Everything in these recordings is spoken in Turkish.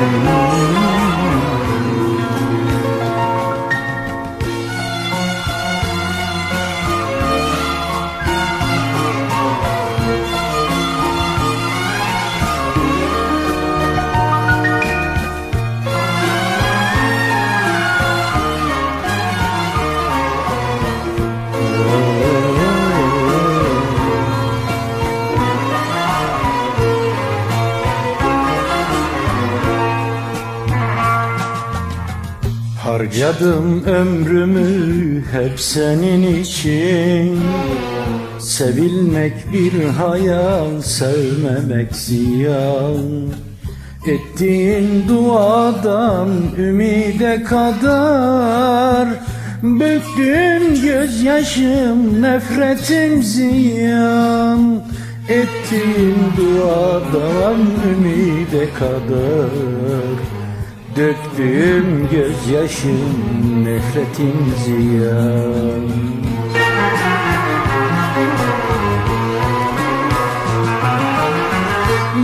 Müzik Harcadım ömrümü hep senin için. Sevilmek bir hayal, sevmemek ziyan Ettiğin duadan ümide kadar. Büktüm gözyaşım, nefretim ziyan Ettiğin duadan ümide kadar Döktüğüm gözyaşım, nefretim ziyan.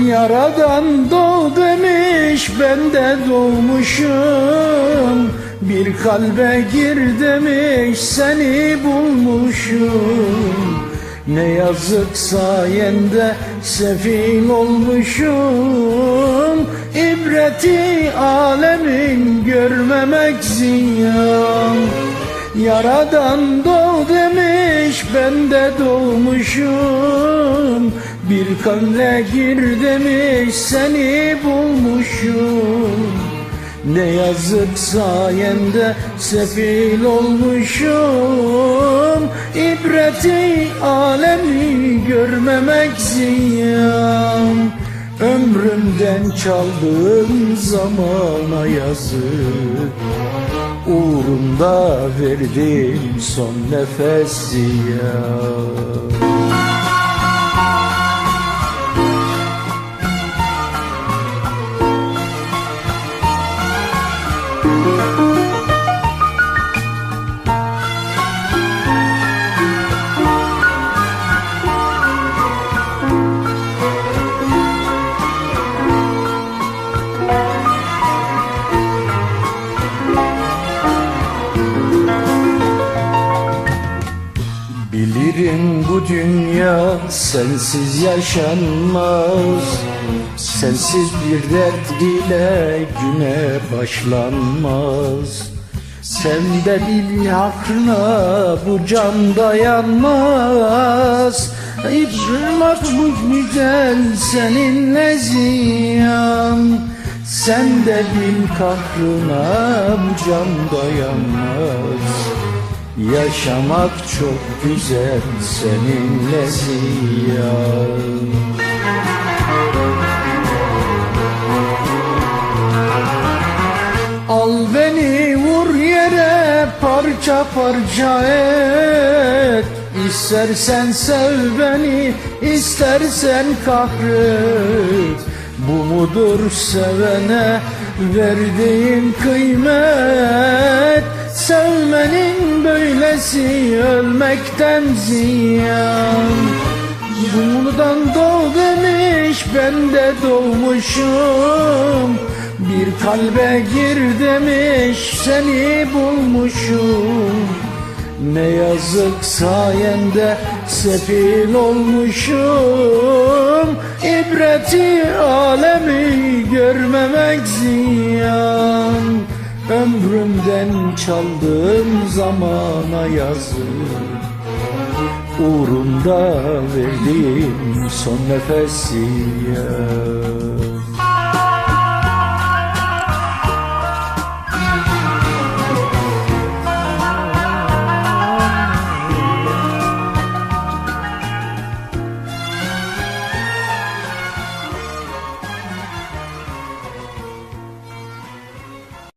Yaradan doğ demiş ben de doğmuşum. Bir kalbe gir demiş seni bulmuşum Ne yazık sayende sefil olmuşum. İbreti alemin görmemek ziyan. Yaradan doğ demiş ben de doğmuşum. Bir kalbe gir demiş seni bulmuşum Ne yazık sayende sefil olmuşum. İbreti alemi görmemek ziyan. Ömrümden çaldığım zamana yazık. Uğrunda verdim son nefes ya Bilirim bu dünya sensiz yaşanmaz. Sensiz bir dert ile güne başlanmaz. Sen de bil hakkına bu can dayanmaz. İbrahim bu güzel seninle ziyan Sen de bil kahrına bu can dayanmaz. Yaşamak çok güzel seninle ziyan. Al beni vur yere parça parça et. İstersen sev beni istersen kahret. Bu mudur sevene verdiğin kıymet Sevmenin böylesi ölmekten ziyan. Bundan doğ demiş ben de doğmuşum. Bir kalbe gir demiş seni bulmuşum. Ne yazık sayende sefil olmuşum. İbreti alemi görmemek ziyan Ömrümden çaldığım zamana yazık Uğrunda verdiğim son nefesi ya